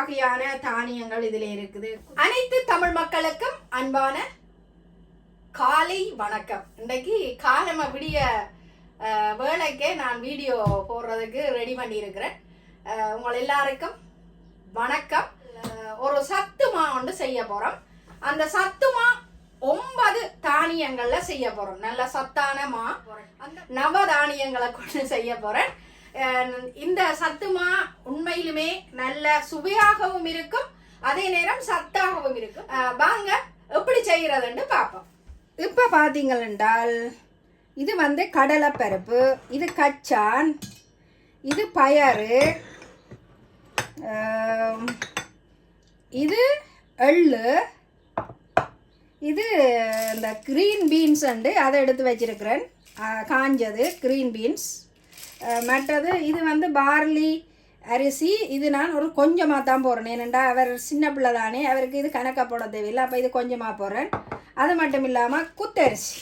வகையான தானியங்கள் இதில் இருக்குது. அனைத்து தமிழ் மக்களுக்கும் அன்பான காலை வணக்கம். இன்றைக்கு காலம விடிய வேலைக்கே நான் வீடியோ போடுறதுக்கு ரெடி பண்ணியிருக்கிறேன். உங்கள் எல்லாருக்கும் வணக்கம். ஒரு சத்துமா ஒன்று செய்ய போகிறோம் அந்த சத்துமா ஒன்பது தானியங்கள்ல செய்ய போறோம். நல்ல சத்தான மா. அந்த நவதானியங்களை கொண்டு செய்ய போறேன். இந்த சத்துமா உண்மையிலுமே நல்ல சுவையாகவும் இருக்கும். அதே நேரம் சத்தாகவும் இருக்கும். வாங்க எப்படி செய்கிறதுன்னு பார்ப்போம். இப்போ பார்த்தீங்களென்றால் இது வந்து கடலைப்பருப்பு இது கச்சான் இது பயறு இது எள்ளு இது இந்த க்ரீன் பீன்ஸ் அண்டு அதை எடுத்து வச்சிருக்கிறேன். காஞ்சது க்ரீன் பீன்ஸ் மற்றது இது வந்து பார்லி அரிசி. இது நான் ஒரு கொஞ்சமாக தான் போடுறேன். ஏனெண்டா அவர் சின்ன பிள்ளை தானே. அவருக்கு இது கணக்காக போட தேவையில்லை. அப்போ இது கொஞ்சமாக போடுறேன். அது மட்டும் இல்லாமல் குத்தரிசி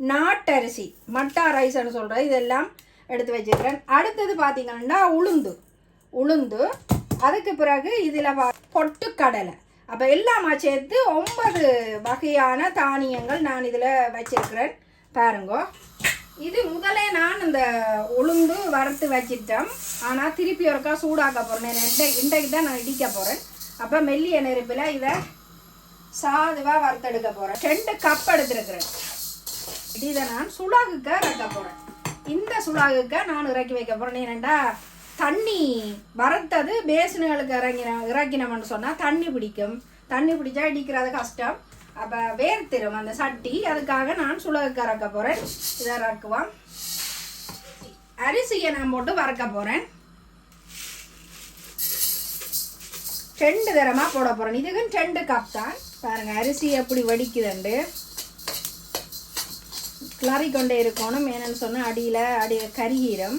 நாட்டரிசி மட்டா ரைஸ்னு சொல்கிறேன் இதெல்லாம் எடுத்து வச்சிருக்கிறேன். அடுத்தது பார்த்தீங்கன்னா உளுந்து. உளுந்து அதுக்கு பிறகு இதில் பொட்டுக்கடலை அப்போ எல்லாமா சேர்த்து ஒன்பது வகையான தானியங்கள் நான் இதில் வச்சிருக்கிறேன். பாருங்க. இது முதலே நான் இந்த உளுந்து வறுத்து வச்சிட்டேன். ஆனால் திருப்பி ஒருக்கா சூடாக்க போகிறேன் இன்றைக்கு இன்றைக்கு தான் நான் இடிக்க போகிறேன் அப்போ மெல்லிய நெருப்பில் இதை சாதுவாக வறுத்தெடுக்க போகிறேன் ரெண்டு கப் எடுத்துருக்குறேன். இதை நான் சுழாகுக்க இறக்க போகிறேன் இந்த சுழாகுக்க நான் இறக்கி வைக்க போகிறேன் ஏனெண்டா தண்ணி வறுத்தது பேசினுகளுக்கு இறங்கின இறக்கினோம்னு சொன்னால் தண்ணி பிடிக்கும். தண்ணி பிடிச்சா இடிக்கிறது கஷ்டம். அப்போ வேர்த்திரும் அந்த சட்டி. அதுக்காக நான் சுளக கறக்க போகிறேன் இதை இறக்குவோம் அரிசியை நான் போட்டு வறுக்க போகிறேன் ரெண்டு தரமாக போட போகிறேன் இதுக்கு ரெண்டு கப் தான். பாருங்க அரிசி எப்படி வடிக்குதுண்டு. கிளறி கொண்டே இருக்கணும். ஏன்னு சொன்னால் அடியில் அடி கருகீரம்.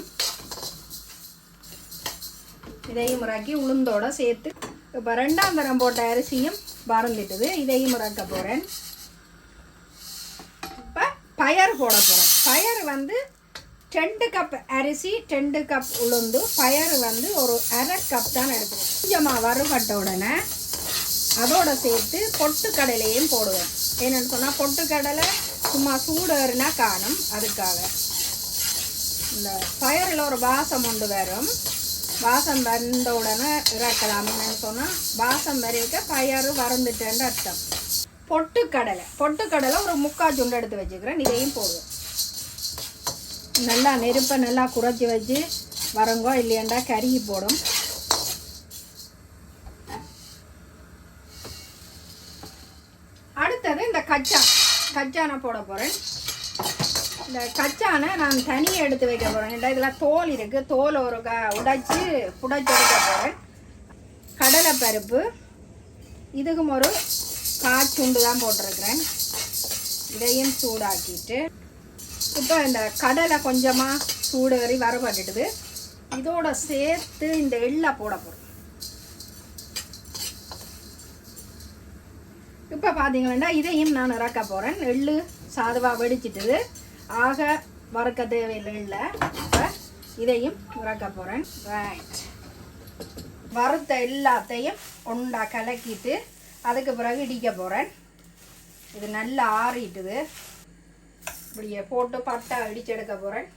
இதையும் முறைக்கி உளுந்தோட சேர்த்து இப்போ ரெண்டாம் தரம் போட்ட அரிசியும் வறந்துட்டுது இதையும் முடக்க போகிறேன் இப்போ பயறு போட போகிறேன் பயறு வந்து ரெண்டு கப் அரிசி ரெண்டு கப் உளுந்து. பயறு வந்து ஒரு அரை கப் தான் எடுக்கணும் கொஞ்சமாக வறுபட்ட உடனே அதோடு சேர்த்து பொட்டுக்கடலையும் போடுவேன் என்னென்னு சொன்னால் பொட்டுக்கடலை சும்மா சூடறுனா காணும். அதுக்காக. இந்த பயரில் ஒரு வாசம் உண்டு வரும். வாசம் வந்த உடனே இறக்கலாம்னு சொன்னால் வாசம் வரைக்க பயிறு வறந்துட்டேன்னு அர்த்தம். பொட்டுக்கடலை. பொட்டுக்கடலை ஒரு முக்கால் சுண்டு எடுத்து வச்சுக்கிறேன் இதையும் போடுவோம் நல்லா நெருப்பை நல்லா குறைச்சி வச்சு வரங்கோ இல்லையாண்டா கருகி போடும். அடுத்தது இந்த கச்சா கச்சானை போட போகிறேன் இந்த கச்சானை நான் தனியாக எடுத்து வைக்க போகிறேன் ஏன்டா இதில் தோல் இருக்குது தோல் ஒரு க உடைச்சி புடைச்சி எடுக்க போகிறேன் கடலைப்பருப்பு இதுக்கும் ஒரு காச்சுண்டு தான் போட்டிருக்கிறேன். இதையும் சூடாக்கிட்டு. இப்போ இந்த கடலை கொஞ்சமாக சூடு சூடேறி வரப்பட்டுடுது இதோட சேர்த்து இந்த எள்ளை போட போகிறோம் இப்போ பார்த்தீங்கன்னா இதையும் நான் இறக்க போகிறேன் எள்ளு சாதுவாக வெடிச்சிட்டுது. ஆக வறுக்க தேவையில்லை இல்லை. இப்போ இதையும் இறக்க போகிறேன் ரைட் வறுத்த எல்லாத்தையும் ஒண்டா கலக்கிட்டு அதுக்கு பிறகு இடிக்க போகிறேன் இது நல்லா ஆறிட்டுது. இப்படியே போட்டு பட்டா இடிச்சு எடுக்க போகிறேன்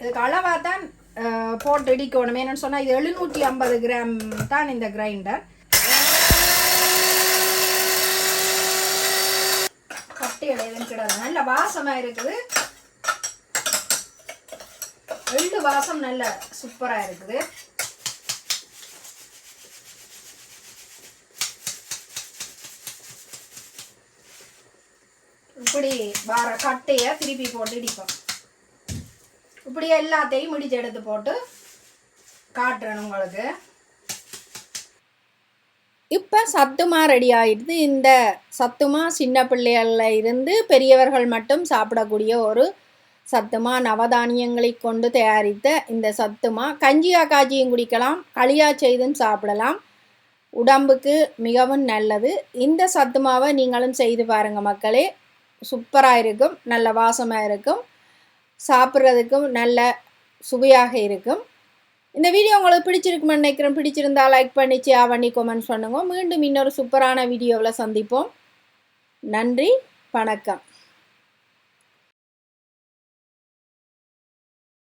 இதுக்கு அளவாக தான் போட்டு இடிக்கணும். என்னன்னு சொன்னால் இது எழுநூற்றி ஐம்பது கிராம் தான் இந்த கிரைண்டர் கட்டி நல்ல வாசமாக இருக்குது. எள்ளு வாசம் நல்ல சூப்பராக இருக்குது. இப்படி வார கட்டையை திருப்பி போட்டு இடிப்போம். இப்படி எல்லாத்தையும் முடிச்சு எடுத்து போட்டு காட்டுறேன் உங்களுக்கு. இப்போ சத்துமா ரெடி ஆகிடுது இந்த சத்துமா சின்ன பிள்ளைகளில் இருந்து பெரியவர்கள் மட்டும் சாப்பிடக்கூடிய ஒரு சத்துமா நவதானியங்களை கொண்டு தயாரித்த இந்த சத்துமா கஞ்சியா காய்ச்சியும் குடிக்கலாம் களியா செய்தும் சாப்பிடலாம். உடம்புக்கு மிகவும் நல்லது. இந்த சத்துமாவை நீங்களும் செய்து பாருங்கள் மக்களே. சூப்பராக இருக்கும். நல்ல வாசமாக இருக்கும். சாப்பிட்றதுக்கும் நல்ல சுவையாக இருக்கும். இந்த வீடியோ உங்களுக்கு பிடிச்சிருக்குமென்னு நினைக்கிறேன். பிடிச்சிருந்தா லைக் பண்ணி ஷேர் பண்ணி கமெண்ட்ஸ் பண்ணுங்க. மீண்டும் இன்னொரு சூப்பரான வீடியோவில் சந்திப்போம். நன்றி வணக்கம்.